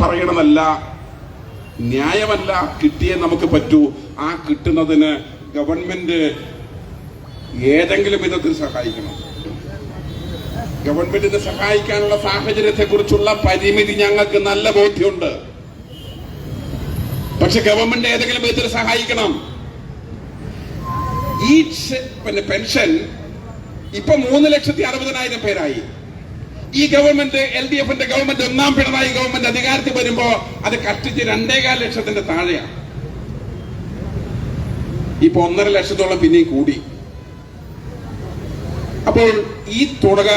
പറയണമെന്നല്ല ന്യായമല്ല കിട്ടിയേ നമുക്ക് പറ്റൂ. ആ കിട്ടുന്നതിന് ഗവൺമെന്റ് ഏതെങ്കിലും വിധത്തിൽ സഹായിക്കണം. ഗവൺമെന്റിനെ സഹായിക്കാനുള്ള സാഹചര്യത്തെ കുറിച്ചുള്ള പരിമിതി ഞങ്ങൾക്ക് നല്ല ബോധ്യമുണ്ട്. പക്ഷെ ഗവൺമെന്റ് ഏതെങ്കിലും വിധത്തിൽ സഹായിക്കണം. ഈ പെൻഷൻ ഇപ്പൊ മൂന്ന് ലക്ഷത്തി അറുപതിനായിരം പേരായി. ഈ ഗവൺമെന്റ് എൽ ഡി എഫിന്റെ ഗവൺമെന്റ് ഒന്നാം പിണറായി ഗവൺമെന്റ് അധികാരത്തിൽ വരുമ്പോ അത് കഷ്ടിച്ച് രണ്ടേകാൽ ലക്ഷത്തിന്റെ താഴെയാണ് ഇപ്പൊ ഒന്നര ലക്ഷത്തോളം പിന്നെയും കൂടി. അപ്പോൾ ഈ തുടക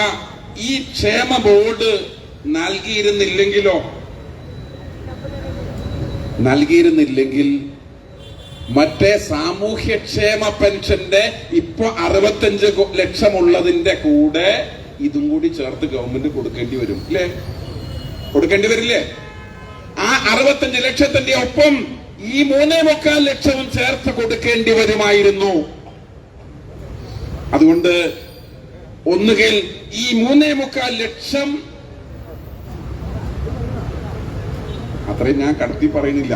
ഈ ക്ഷേമ ബോർഡ് നൽകിയിരുന്നില്ലെങ്കിലോ? നൽകിയിരുന്നില്ലെങ്കിൽ മറ്റേ സാമൂഹ്യക്ഷേമ പെൻഷന്റെ ഇപ്പൊ അറുപത്തഞ്ച് ലക്ഷമുള്ളതിന്റെ കൂടെ ഇതും കൂടി ചേർത്ത് ഗവൺമെന്റ് കൊടുക്കേണ്ടി വരും അല്ലേ? കൊടുക്കേണ്ടി വരില്ലേ? ആ അറുപത്തഞ്ച് ലക്ഷത്തിന്റെ ഒപ്പം ഈ മൂന്നേ മുക്കാൽ ലക്ഷവും ചേർത്ത് കൊടുക്കേണ്ടി വരുമായിരുന്നു. അതുകൊണ്ട് ഒന്നുകിൽ ഈ മൂന്നേ മുക്കാൽ ലക്ഷം അത്രയും ഞാൻ കടത്തി പറയുന്നില്ല.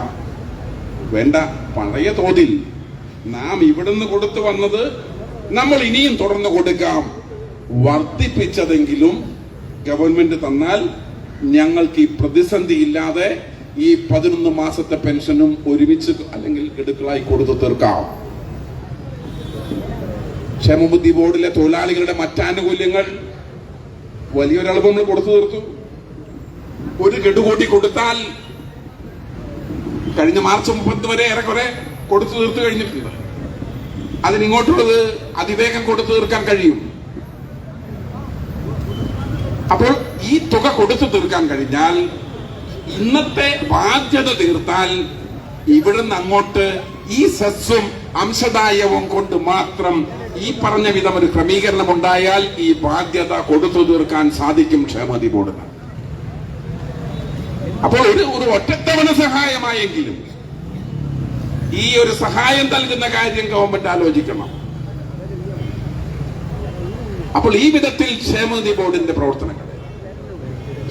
വേണ്ട പഴയ തോതിൽ. നാം ഇവിടുന്ന് കൊടുത്തു വന്നത് നമ്മൾ ഇനിയും തുടർന്ന് കൊടുക്കാം. വർദ്ധിപ്പിച്ചതെങ്കിലും ഗവൺമെന്റ് തന്നാൽ ഞങ്ങൾക്ക് ഈ പ്രതിസന്ധി ഇല്ലാതെ ഈ പതിനൊന്ന് മാസത്തെ പെൻഷനും ഒരുമിച്ച് അല്ലെങ്കിൽ ഗഡുക്കളായി കൊടുത്തു തീർക്കാം. ക്ഷേമബുദ്ധി ബോർഡിലെ തൊഴിലാളികളുടെ മറ്റാനുകൂല്യങ്ങൾ വലിയൊരളവ് നമ്മൾ കൊടുത്തു തീർത്തു. ഒരു ഗഡു കൂട്ടി കൊടുത്താൽ കഴിഞ്ഞ മാർച്ച് മുപ്പത്തി വരെ ഏറെക്കുറെ കൊടുത്തു തീർത്തു കഴിഞ്ഞിട്ടുണ്ട്. അതിനിങ്ങോട്ടുള്ളത് അതിവേഗം കൊടുത്തു തീർക്കാൻ കഴിയും. അപ്പോൾ ഈ തുക കൊടുത്തു തീർക്കാൻ കഴിഞ്ഞാൽ ഇന്നത്തെ ബാധ്യത തീർത്താൽ ഇവിടുന്ന് അങ്ങോട്ട് ഈ സസ്സും അംശദായവും കൊണ്ട് മാത്രം ഈ പറഞ്ഞ വിധം ഒരു ക്രമീകരണം ഉണ്ടായാൽ ഈ ബാധ്യത കൊടുത്തു തീർക്കാൻ സാധിക്കും ക്ഷേമതി ബോർഡിന് അപ്പോൾ ഒരു ഒരു ഒറ്റത്തവണ സഹായമായെങ്കിലും ഈ ഒരു സഹായം നൽകുന്ന കാര്യം ഗവൺമെന്റ് ആലോചിക്കണം. അപ്പോൾ ഈ വിധത്തിൽ ക്ഷേമനിധി ബോർഡിന്റെ പ്രവർത്തനങ്ങൾ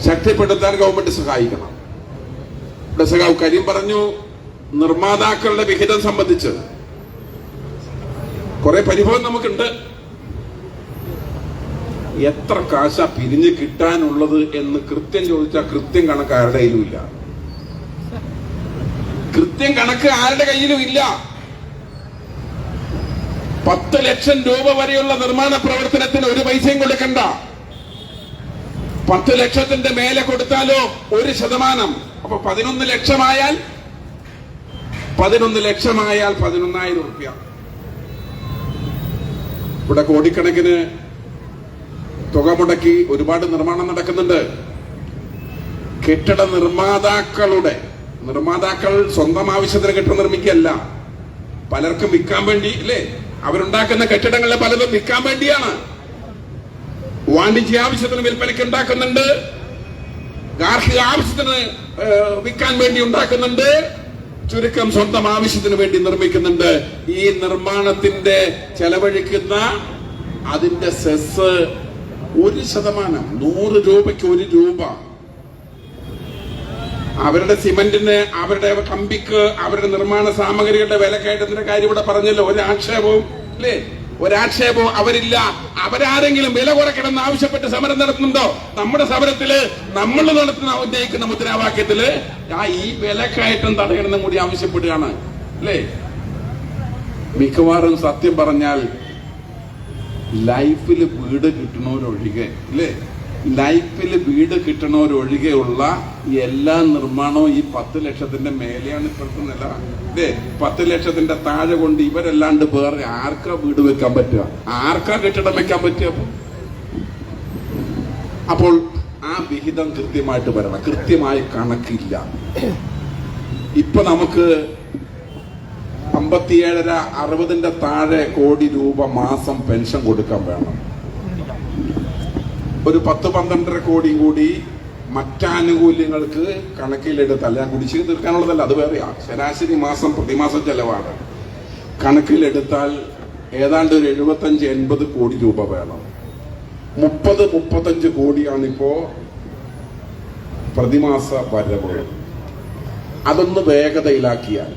ശക്തിപ്പെടുത്താൻ ഗവൺമെന്റ് സഹായിക്കണം. ഇവിടെ സഖാവ് കരീം പറഞ്ഞു നിർമ്മാതാക്കളുടെ വിഹിതം സംബന്ധിച്ച് കുറെ പരിഭവം നമുക്കുണ്ട്. എത്ര കാശ പിരിഞ്ഞ് കിട്ടാനുള്ളത് എന്ന് കൃത്യം ചോദിച്ചാൽ കൃത്യം കണക്ക് ആരുടെ കയ്യിലും ഇല്ല. കൃത്യം കണക്ക് ആരുടെ കയ്യിലും ഇല്ല. പത്ത് ലക്ഷം രൂപ വരെയുള്ള നിർമ്മാണ പ്രവർത്തനത്തിന് ഒരു പൈസയും കൊടുക്കണ്ട പത്ത് ലക്ഷത്തിന്റെ മേലെ കൊടുത്താലോ ഒരു ശതമാനം. അപ്പൊ പതിനൊന്ന് ലക്ഷമായാൽ പതിനൊന്ന് ലക്ഷമായാൽ പതിനൊന്നായിരം റുപ്യ. ഇവിടെ കോടിക്കണക്കിന് തുക മുടക്കി ഒരുപാട് നിർമ്മാണം നടക്കുന്നുണ്ട്. കെട്ടിട നിർമ്മാതാക്കളുടെ നിർമ്മാതാക്കൾ സ്വന്തം ആവശ്യത്തിന് കെട്ടിടം നിർമ്മിക്കുകയല്ല. പലർക്കും വിൽക്കാൻ വേണ്ടി അല്ലേ? അവരുണ്ടാക്കുന്ന കെട്ടിടങ്ങളെ പലതും വിൽക്കാൻ വേണ്ടിയാണ്. വാണിജ്യ ആവശ്യത്തിന് വിൽപ്പനയ്ക്ക് ഉണ്ടാക്കുന്നുണ്ട്. ഗാർഹിക ആവശ്യത്തിന് വിൽക്കാൻ വേണ്ടി ഉണ്ടാക്കുന്നുണ്ട്. ചുരുക്കം സ്വന്തം ആവശ്യത്തിന് വേണ്ടി നിർമ്മിക്കുന്നുണ്ട്. ഈ നിർമ്മാണത്തിന്റെ ചെലവഴിക്കുന്ന അതിന്റെ സെസ് ഒരു ശതമാനം നൂറ് രൂപയ്ക്ക് ഒരു രൂപ അവരുടെ സിമന്റിന് അവരുടെ കമ്പിക്ക് അവരുടെ നിർമ്മാണ സാമഗ്രികളുടെ വില കയറ്റത്തിന്റെ കാര്യം ഇവിടെ പറഞ്ഞല്ലോ. ഒരാക്ഷേപവും അല്ലേ? ഒരാക്ഷേപവും അവരില്ല. അവരാരെങ്കിലും വില കുറയ്ക്കണമെന്ന് ആവശ്യപ്പെട്ട് സമരം നടത്തുന്നുണ്ടോ? നമ്മുടെ സമരത്തിൽ നമ്മൾ നടത്തുന്ന ഉന്നയിക്കുന്ന മുദ്രാവാക്യത്തിൽ ആ ഈ വില കയറ്റം തടയണമെന്നും കൂടി ആവശ്യപ്പെടുകയാണ്. അല്ലേ? മിക്കവാറും സത്യം പറഞ്ഞാൽ ലൈഫിൽ വീട് കിട്ടണവരൊഴികെ അല്ലേ? ലൈഫിൽ വീട് കിട്ടണവരൊഴികെയുള്ള എല്ലാ നിർമ്മാണവും ഈ പത്ത് ലക്ഷത്തിന്റെ മേലെയാണ് ഇപ്പോഴത്തെ നില. ഇതേ പത്ത് ലക്ഷത്തിന്റെ താഴെ കൊണ്ട് ഇവരല്ലാണ്ട് വേറെ ആർക്കാ വീട് വെക്കാൻ പറ്റുക? ആർക്കാ കെട്ടിടം വെക്കാൻ പറ്റുക അപ്പൊ? അപ്പോൾ ആ വിഹിതം കൃത്യമായിട്ട് വരണം. കൃത്യമായി കണക്കില്ല. ഇപ്പൊ നമുക്ക് അമ്പത്തിയേഴര അറുപതിന്റെ താഴെ കോടി രൂപ മാസം പെൻഷൻ കൊടുക്കാൻ വേണം. ഒരു പത്ത് പന്ത്രണ്ടര കോടിയും കൂടി മറ്റാനുകൂല്യങ്ങൾക്ക് കണക്കിലെടുത്തല്ല ഞാൻ കുടിശ്ശിക തീർക്കാനുള്ളതല്ല അത് വേറെയാ ശരാശരി മാസം പ്രതിമാസം ചെലവാണ്. കണക്കിലെടുത്താൽ ഏതാണ്ട് ഒരു എഴുപത്തഞ്ച് എൺപത് കോടി രൂപ വേണം. മുപ്പത് മുപ്പത്തഞ്ച് കോടിയാണിപ്പോ പ്രതിമാസ വരവ്. അതൊന്ന് വേഗതയിലാക്കിയാൽ